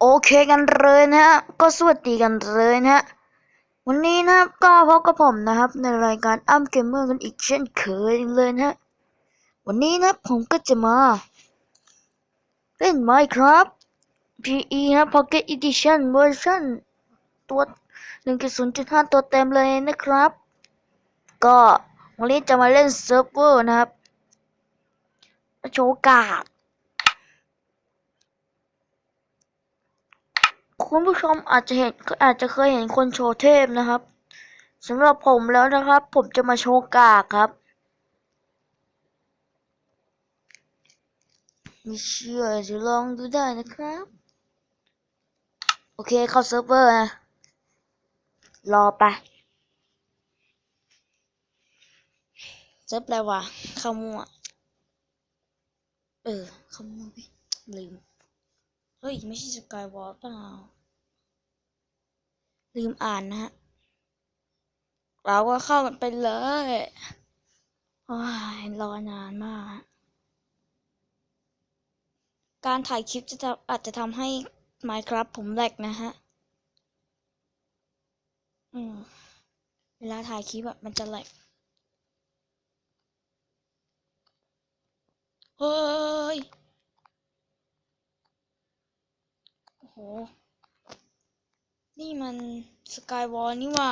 โอเคกันเลยนะฮะ ก็สวัสดีกันเลยนะฮะ วันนี้นะครับก็พบกับผมนะครับ ในรายการอ้ำเกมเมอร์กันอีกเช่นเคยเลยนะฮะ วันนี้นะผมก็จะมา เล่น Minecraft PE นะ Pocket Edition เวอร์ชันตัว 1.0.5 ตัวเต็มเลยนะครับ ก็วันนี้จะมาเล่นเซิร์ฟเวอร์นะครับโชว์การ์ด คุณผู้ชมอาจจะเห็นอาจจะเคยเห็นคนโชว์เทพนะครับสำหรับผมแล้วนะครับ ผมจะมาโชว์กากครับไม่เชื่อจะลองดูได้นะครับ โอเคเข้าเซิร์ฟเวอร์นะรอไปเซิร์ฟอะไรวะเข้ามั่วเออเข้ามั่วไปลืมเฮ้ย ไม่ใช่สกายวอล์เปล่า ลืมอ่านนะฮะ เราก็เข้ากันไปเลยโอ้ยรอนานมาก การถ่ายคลิปจะทำอาจจะทำให้ Minecraft ผมแหลกนะฮะ อืม เวลาถ่ายคลิปอะมันจะแหลกเฮ้ย โอ้โห นี่มันสกายวอลนี่ว่า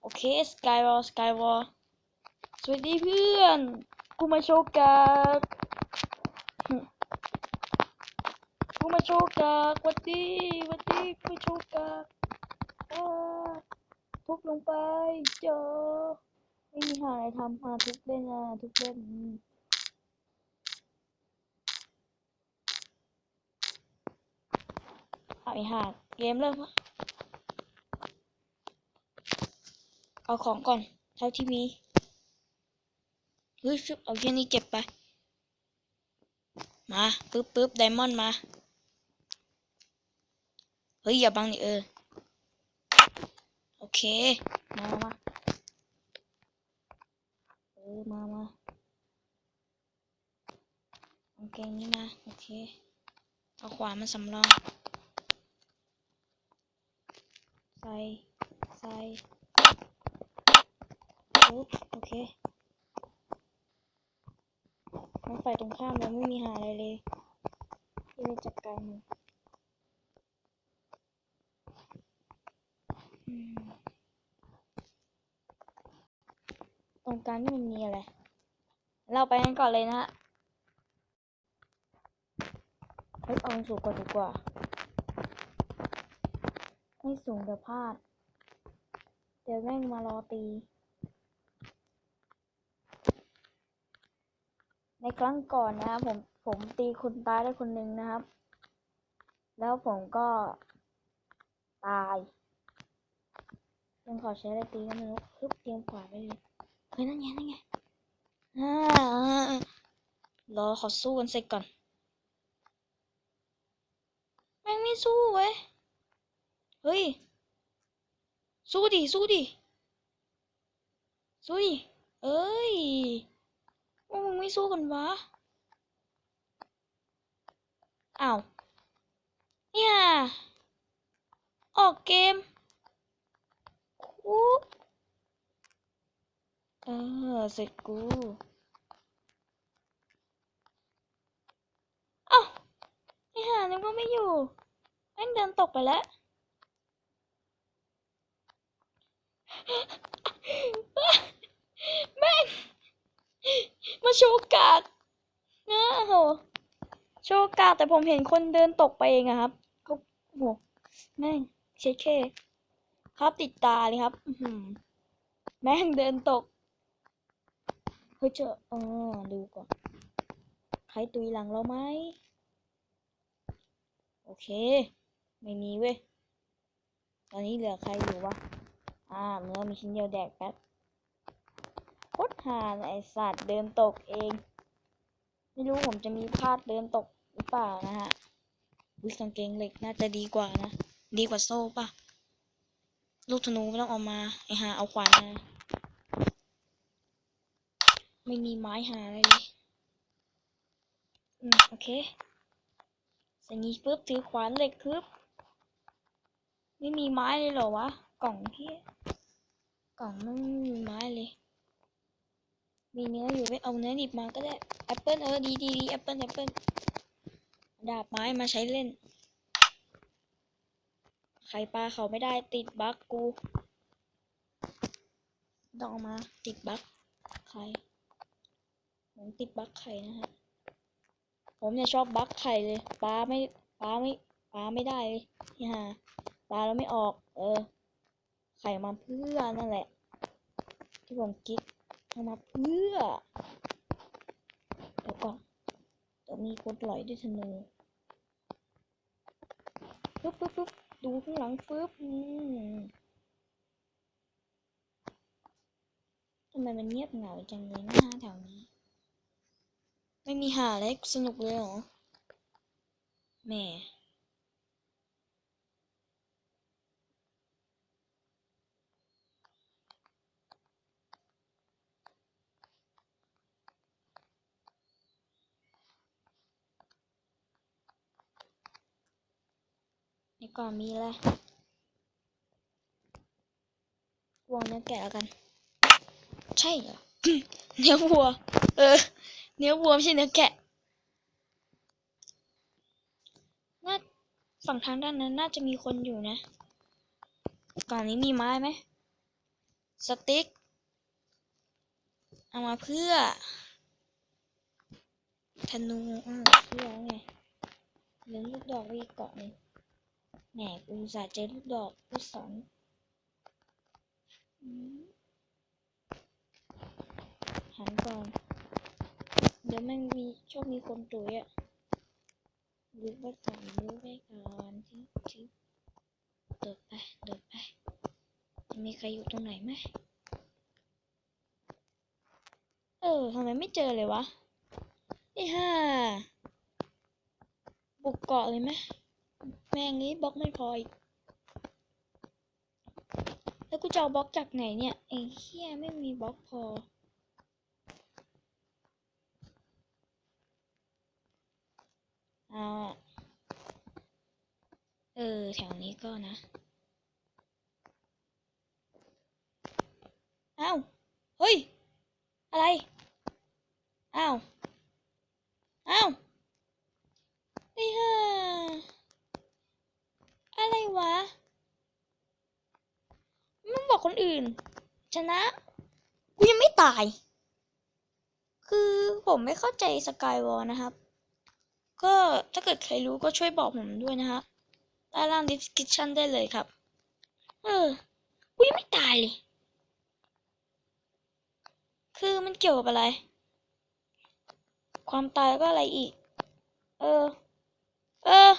โอเคสกายวอลสกายวอลสวัสดีเพื่อน กูมาโชว์การ์ดกูมาโชว์การ์ดหวัดดีวัดดีกูมาโชว์การ์ดทุบลงไปเจอไม่มีหาอะไรทำอะทุบเล่นอะทุบเล่นอืมเอาไอห่าเกมเริ่มวะ เอาของก่อน เท่าที่มีเฮ้ยชึบเอาแค่นี้เก็บไป มาปึ๊บปึ๊บไดมอนด์มา เฮ้ย อย่าบังดิเออ โอเค มามาเออ มามาเอาแกงนี้มา โอเค เอาขวามาสำรอง ใส่ ใส่ ปุ๊บโอเคมันฝ่ายตรงข้ามเราไม่มีหาอะไรเลยที่จะจัดการมันตรงกลางนี่มันมีอะไร เราไปกันก่อนเลยนะฮะเฮ้ยเอาสูงกว่าดีกว่าไม่สูงเดี๋ยวพลาด เดี๋ยวแม่งมารอตี ในครั้งก่อนนะครับผมผมตีคนตายได้คนหนึ่งนะครับ แล้วผมก็ตายยังขอใช้อะไรตีก็ไม่รู้ฮึบเตรียมขวาไปเลยเฮ้ยนั่นไงนั่นไงรอขอสู้กันเสร็จก่อนแม่งไม่สู้เว้ยเฮ้ย สู้ดิสู้ดิสู้ดิเอ้ย ว่ามึงไม่สู้กันวะอ้าวเนี่ยออกเกมกูเออเสร็จกูอ้าวไอ้ห่านึกว่าไม่อยู่แม่งเดินตกไปแล้วแม่ง มาโชว์การ์ดนะโหโชว์การ์ดแต่ผมเห็นคนเดินตกไปเองอะครับก็โอ้โหแม่งเช็ดเคครับติดตาเลยครับอืแม่งเดินตกเฮ้ยเจอเออดูก่อนใครตุยหลังเราไหมโอเค ไม่มีเว้ย ตอนนี้เหลือใครอยู่วะ อ่าเนื้อมีชิ้นเดียวแดกแป๊บ ตรหาไอสัตว์เดินตกเอง ไม่รู้ผมจะมีพลาดเดินตกหรือเปล่านะฮะวิกางเกงเหล็กน่าจะดีกว่านะ ดีกว่าโซ่ปะลูกธนูไม่ต้องเอามา ไอหาเอาขวานมา ไม่มีไม้หาอะไรเลย อืม โอเคสอย่งนี้ปุ๊บถือขวานเหล็กปุ๊บไม่มีไม้เลยเหรอวะ กล่องที่กล่องไม่มีไม้เลย มีเนื้ออยู่ไปเอาเนื้อดิบมาก็ได้แอปเปิลเออดีดีดีแอปเปิลแอปเปิลดาบไม้มาใช้เล่นไข่ปลาเขาไม่ได้ติดบั๊กกูต้องเอามาติดบั๊กไข่ผมติดบั๊กไข่นะฮะ ผมเนี่ยชอบบั๊กไข่เลยปลาไม่ปลาไม่ปลาไม่ได้เลยนี่ฮะปลาแล้วไม่ออก เออ ไข่มาเพื่อนั่นแหละ ที่ผมคิด เอามาเพื่อเดี๋ยวก่อนเดี๋ยวมีคนปล่อยด้วยธนูปึ๊บปึ๊บปึ๊บดูข้างหลังปึ๊บทำไมมันเงียบเหงาจังเลยหน้าแถวนี้ ไม่มีหาอะไรสนุกเลยเหรอแหม่ ก่อนมีอะไรวางเนื้อแกะแล้วกัน ใช่เหรอ เนื้อวัว เออ เนื้อวัวไม่ใช่เนื้อแกะ น่าฝั่งทางด้านนั้นน่าจะมีคนอยู่นะ ก่อนนี้มีไม้ไหม สติ๊ก เอามาเพื่อ ธนูอ้าวเพื่อไงเหลือลูกดอกไว้อีกเกาะหนึ่ง แหมกูอุตสาห์เจอลูกดอกลูกสองหันก่อน เดี๋ยวมันมีชอบมีคนตุยอะดูไว้ก่อนดูไว้ก่อนชิชิโดดไปโดดไปจะมีใครอยู่ตรงไหนไหมเออทำไมไม่เจอเลยวะไอ้ห่าบุกเกาะเลยไหม แม่งนี้บล็อกไม่พออีกแล้วกูจะเอาบล็อกจากไหนเนี่ยไอ้เหี้ยไม่มีบล็อกพอ เอาอเออ แถวนี้ก็นะ อ้าว เฮ้ย อะไร อ้าว อ้าวไอ้ห่าอะ วะ มันบอกคนอื่น ชนะ กูยังไม่ตาย คือผมไม่เข้าใจสกายวอลนะครับ ก็ถ้าเกิดใครรู้ก็ช่วยบอกผมด้วยนะฮะใต้ล่าง description ได้เลยครับ เออ กูยังไม่ตายเลย คือมันเกี่ยวกับอะไร ความตายแล้วก็อะไรอีก เออ เออ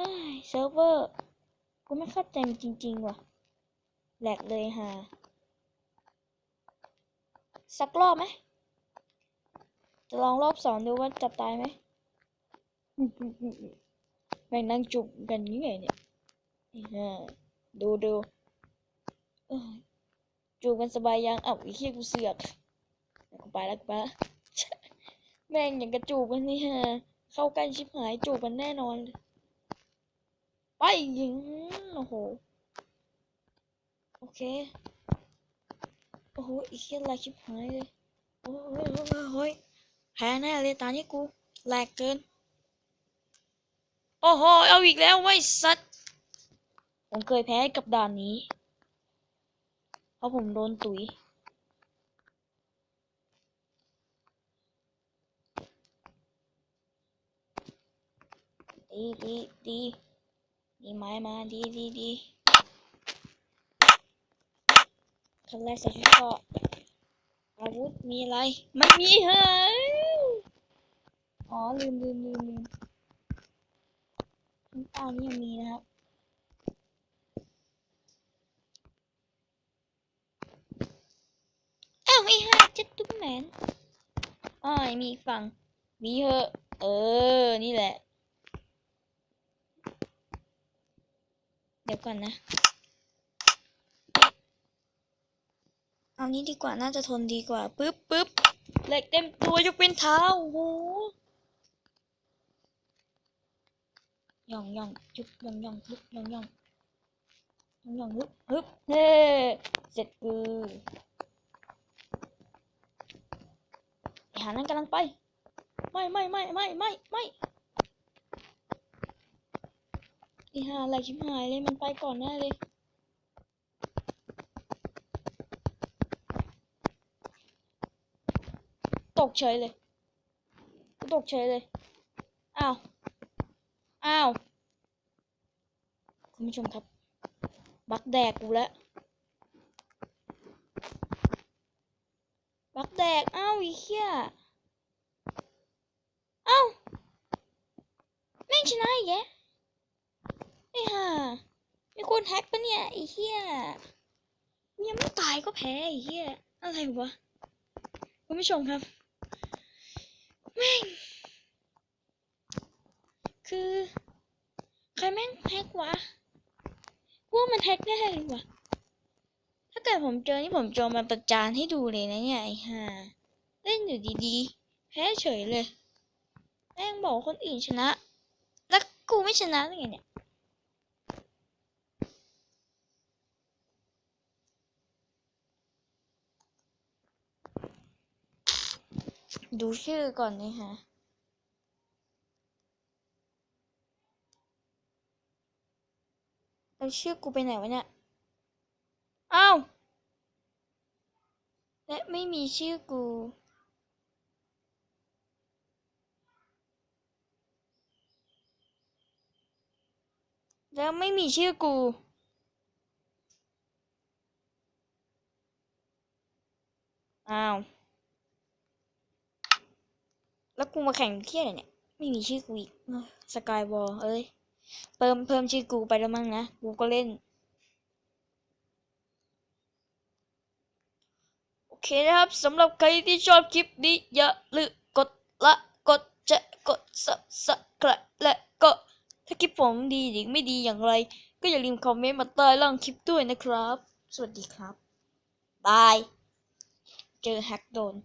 เฮ้ยเซิร์ฟเวอร์กูไม่เข้าใจจริง ๆ ว่ะแหลกเลยฮะสักรอบไหมจะลองรอบสองดูว่าจะตายไหมแม่งนั่งจุบกันยังไงเนี่ยนี่ฮะดูดูจูบกันสบายยังเอ้าอ้เหี้ยกูเสือกกูไปแล้วกูไปแล้วแม่งอย่างกระจูบกันนี่ฮะเข้ากันชิบหายจูบกันแน่นอนเลย ไปยิงโอ้โหโอเคโอ้โหไอ้เหี้ยอะไรชิบหายเลยโอ้ยโอ้ยโอ้ยโอ้ยแพ้แน่เลยตานี้กูแหลกเกินโอ้โหเอาอีกแล้วไว้สัตว์ผมเคยแพ้กับด่านนี้ เพราะผมโดนตุ๋ยดีดีดี มีไม้มาดีดีดีขั้นแรกใส่ชุดเกราะอาวุธมีอะไร มันมีเฮ้ยอ๋อ ลืมลืมลืมลืมข้างใต้นี่ยังมีนะครับอ้าวไอ้ห่าเจ็ดตุ้มแมนอ้อมีอีกฝั่งมีเหอะเออ นี่แหละ ดี๋ยวก่อนนะ เอานี้ดีกว่าน่าจะทนดีกว่าปึ๊บปึ๊บเหล็กเต็มตัวยกเป็นเท้าโอ้โหย่องย่องจุบย่องย่องฮึบย่องย่องย่องย่องฮึบฮึบเฮ้เสร็จกูไอหานั้นกำลังไป ไม่ไม่ไม่ไม่ไม่ไม่ ไอหาอะไรชิบหายเลยมันไปก่อนแน่เลยตกเฉยเลยตกเฉยเลย อ้าว อ้าว คุณผู้ชมครับ บักแดกกูแล้ว บักแดก อ้าวอีเหี้ยอ้าวแม่งชนะอีกแก ห่ามีคนแฮกปะเนี่ยไอ้เหี้ยยังไม่ตายก็แพ้ไอ้เหี้ยอะไรวะคุณผู้ชมครับแม่งคือ ใครแม่งแฮกวะกูว่ามันแฮกแน่เลยวะถ้าเกิดผมเจอนี่ผมจะเอามาประจานให้ดูเลยนะเนี่ยไอ้ห่าเล่นอยู่ดีๆแพ้เฉยเลยแม่งบอกคนอื่นชนะ แล้วกูไม่ชนะได้ไงเนี่ย ดูชื่อก่อนนะฮะแล้วชื่อกูไปไหนวะเนี่ย อ้าว และไม่มีชื่อกูแล้วไม่มีชื่อกู อ้าว แล้วกูมาแข่งเที่ยอะไรเนี่ยไม่มีชื่อกูอีกสกายวอลเอ้ยเพิ่มเพิ่มชื่อกูไปแล้วมั้งนะ กูก็เล่น โอเคนะครับสำหรับใครที่ชอบคลิปนี้ อย่าลืมกดละกดแชร์กด subscribe และก็ถ้าคลิปผมดีหรือไม่ดีอย่างไร ก็อย่าลืมคอมเมนต์มาใต้ล่างคลิปด้วยนะครับ สวัสดีครับบาย เจอแฮกโดน